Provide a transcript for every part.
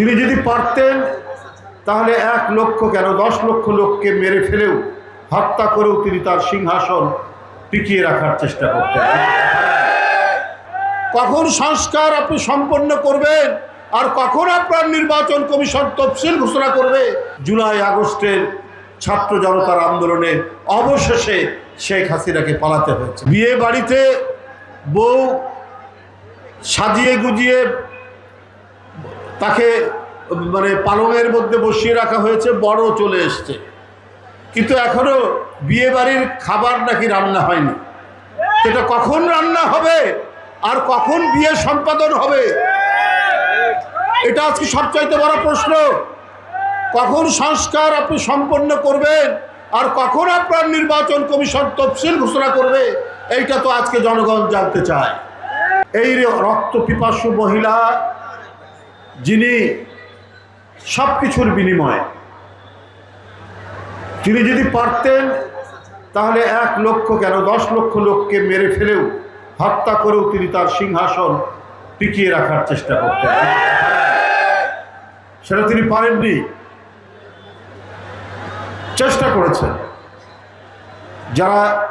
তিনি যদি পারতেন, তাহলে এক লক্ষ কেন দশ লক্ষ লোককে মেরে ফেলেও হত্যা করেও তিনি তার সিংহাসন টিকিয়ে রাখার চেষ্টা করতেন। কখন সংস্কার আপনি সম্পন্ন করবেন আর কখন আপনার নির্বাচন কমিশন তফসিল ঘোষণা করবে? জুলাই আগস্টের ছাত্র জনতার আন্দোলনে অবশেষে শেখ হাসিনাকে পালাতে হয়েছে। বিয়ে বাড়িতে বউ সাজিয়ে গুজিয়ে তাকে মানে পালঙের মধ্যে বসিয়ে রাখা হয়েছে, বড় চলে এসছে। কিন্তু এখনও বিয়ে বাড়ির খাবার নাকি রান্না হয়নি। এটা কখন রান্না হবে আর কখন বিয়ে সম্পাদন হবে? এটা আজকে সবচাইতে বড় প্রশ্ন। কখন সংস্কার আপনি সম্পন্ন করবেন আর কখন আপনার নির্বাচন কমিশন তফসিল ঘোষণা করবে, এইটা তো আজকে জনগণ জানতে চায়। এই রক্ত পিপাসু মহিলা যিনি সব কিছুর বিনিময়ে। তিনি যদি পারতেন, তাহলে এক লক্ষ কেন দশ লক্ষ লোককে মেরে ফেলেও হত্যা করেও তিনি তার সিংহাসন টিকিয়ে রাখার চেষ্টা করতেন। সেটা তিনি পারেননি। চেষ্টা করেছেন। যারা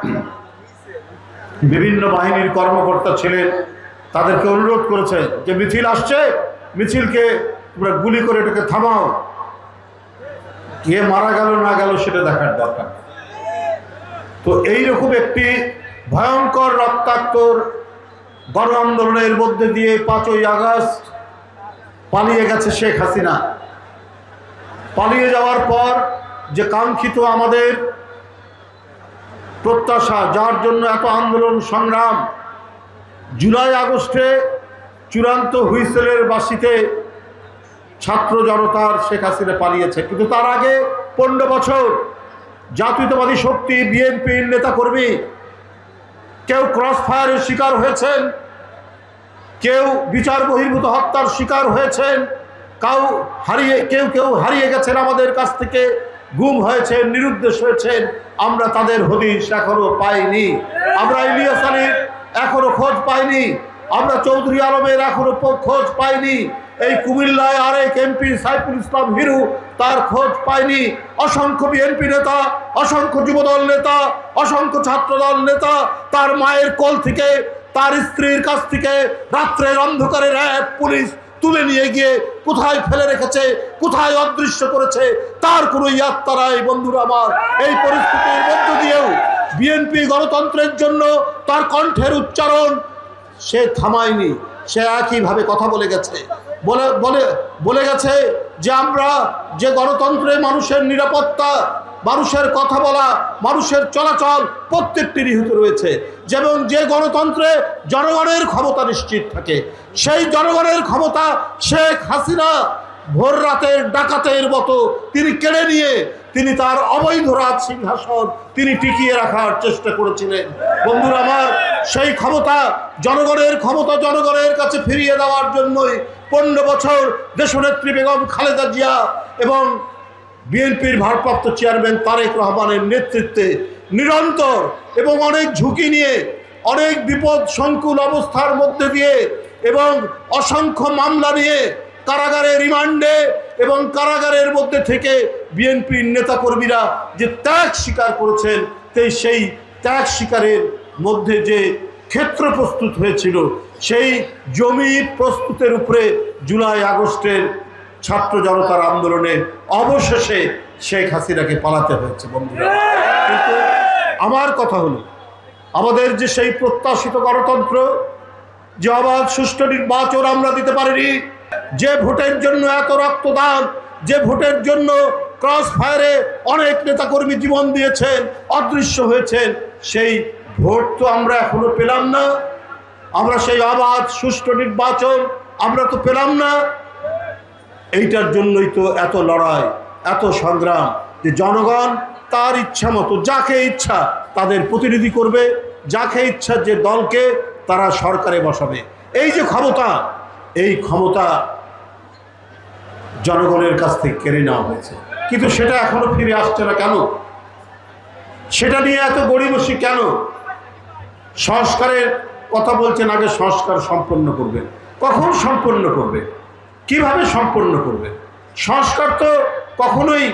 বিভিন্ন বাহিনীর কর্মকর্তা ছিলেন, তাদেরকে অনুরোধ করেছে যে মিছিল আসছে। মিছিলকে তোমরা গুলি করে এটাকে থামাও। কে মারা গেল, না গেল, সেটা দেখার দরকার তো এইরকম একটি ভয়ঙ্কর রক্তাক্তর গণ আন্দোলনের মধ্যে দিয়ে পাঁচই আগস্ট পালিয়ে গেছে শেখ হাসিনা। পালিয়ে যাওয়ার পর যে কাঙ্ক্ষিত আমাদের প্রত্যাশা, যার জন্য এত আন্দোলন সংগ্রাম, জুলাই আগস্টে চূড়ান্ত হুইসেলের বাসিতে ছাত্র জনতার শেখ হাসিনা পালিয়েছে। কিন্তু তার আগে পনেরো বছর জাতীয়তাবাদী শক্তি, বিএনপির নেতাকর্মী, কেউ ক্রস ফায়ারের শিকার হয়েছেন, কেউ বিচার বহির্ভূত হত্যার শিকার হয়েছেন, কাউ হারিয়ে, কেউ কেউ হারিয়ে গেছেন, আমাদের কাছ থেকে গুম হয়েছেন, নিরুদ্দেশ হয়েছেন, আমরা তাদের হদিশ এখনও পাইনি। আমরা ইলিয়াস আলীর এখনও খোঁজ পাইনি। আমরা চৌধুরী আলমের এখনও খোঁজ পাইনি। এই কুমিল্লায় আরেক এমপি সাইফুল ইসলাম হিরু, তার খোঁজ পাইনি। অসংখ্য বিএনপি নেতা, অসংখ্য যুবদল নেতা, অসংখ্য ছাত্রদল নেতা, তার মায়ের কোল থেকে, তার স্ত্রীর কাছ থেকে রাত্রের অন্ধকারে র্যাব, পুলিশ তুলে নিয়ে গিয়ে কোথায় ফেলে রেখেছে, কোথায় অদৃশ্য করেছে, তার কোনো ইয়াত্তা নাই বন্ধুরা আমার। এই পরিস্থিতির মধ্য দিয়েও বিএনপি গণতন্ত্রের জন্য তার কণ্ঠের উচ্চারণ সে থামায়নি, সে একইভাবে কথা বলে গেছে। বলে বলে বলে গেছে যে আমরা যে গণতন্ত্রে মানুষের নিরাপত্তা, মানুষের কথা বলা, মানুষের চলাচল প্রত্যেকটি নিহিত রয়েছে। যেমন যে গণতন্ত্রে জনগণের ক্ষমতা নিশ্চিত থাকে, সেই জনগণের ক্ষমতা শেখ হাসিনা ভোর রাতের ডাকাতের মতো তিনি কেড়ে নিয়ে, তিনি তার অবৈধ রাজ সিংহাসন তিনি টিকিয়ে রাখার চেষ্টা করেছিলেন। বন্ধুরা আমার সেই ক্ষমতা জনগণের ক্ষমতা জনগণের কাছে ফিরিয়ে দেওয়ার জন্যই পনেরো বছর দেশনেত্রী বেগম খালেদা জিয়া এবং বিএনপির ভারপ্রাপ্ত চেয়ারম্যান তারেক রহমানের নেতৃত্বে নিরন্তর এবং অনেক ঝুঁকি নিয়ে, অনেক বিপদ সংকুল অবস্থার মধ্যে দিয়ে এবং অসংখ্য মামলা নিয়ে কারাগারে রিমান্ডে এবং কারাগারের মধ্যে থেকে বিএনপির নেতাকর্মীরা যে ত্যাগ স্বীকার করেছেন তাই সেই ত্যাগ স্বীকারের মধ্যে যে ক্ষেত্র প্রস্তুত হয়েছিল, সেই জমি প্রস্তুতের উপরে জুলাই আগস্টের ছাত্র জনতার আন্দোলনে অবশেষে শেখ হাসিনাকে পালাতে হয়েছে বন্ধুরা। কিন্তু আমার কথা হলো, আমাদের যে সেই প্রত্যাশিত গণতন্ত্র, যে অবাধ সুষ্ঠু নির্বাচন আমরা দিতে পারিনি, যে ভোটের জন্য এত রক্তদান, যে ভোটের জন্য ক্রস ফায়ারে অনেক নেতাকর্মী জীবন দিয়েছেন, অদৃশ্য হয়েছেন, সেই ভোট তো আমরা এখনও পেলাম না। আমরা সেই অবাধ সুষ্ঠু নির্বাচন আমরা তো পেলাম না। এইটার জন্যই তো এত লড়াই, এত সংগ্রাম যে জনগণ তার ইচ্ছা মতো, যাকে ইচ্ছা তাদের প্রতিনিধি করবে, যাকে ইচ্ছা যে দলকে তারা সরকারে বসাবে। এই যে ক্ষমতা, এই ক্ষমতা জনগণের কাছ থেকে কেড়ে নেওয়া হয়েছে। কিন্তু সেটা এখনও ফিরে আসছে না কেন? সেটা নিয়ে এত গড়িবসি কেন? সংস্কারের কথা বলছেন, আগে সংস্কার সম্পন্ন করবে কখন সম্পন্ন করবে কীভাবে সম্পন্ন করবে সংস্কার তো কখনোই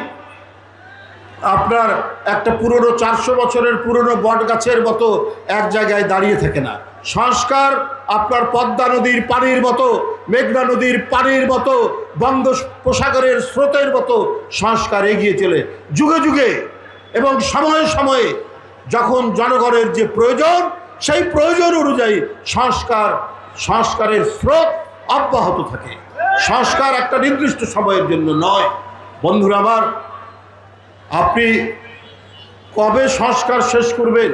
আপনার একটা পুরনো চারশো বছরের পুরনো বট গাছের মতো এক জায়গায় দাঁড়িয়ে থাকে না। সংস্কার আপনার পদ্মা নদীর পানির মতো, মেঘনা নদীর পানির মতো, বঙ্গোপসাগরের স্রোতের মতো সংস্কার এগিয়ে চলে। যুগে যুগে এবং সময়ে সময়ে যখন জনগণের যে প্রয়োজন সেই প্রয়োজন অনুযায়ী সংস্কার, সংস্কারের স্রোত অব্যাহত থাকে। সংস্কার একটা নির্দিষ্ট সময়ের জন্য নয়। বন্ধুরা আমার, আপনি কবে সংস্কার শেষ করবেন?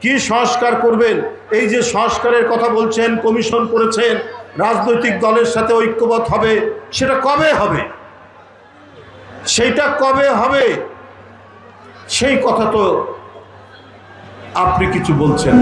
কি সংস্কার করবেন? এই যে সংস্কারের কথা বলছেন, কমিশন করেছেন, রাজনৈতিক দলের সাথে ঐক্যবদ্ধ হবে, সেটা কবে হবে? সেইটা কবে হবে? সেই কথা তো আপনি কিছু বলছেন।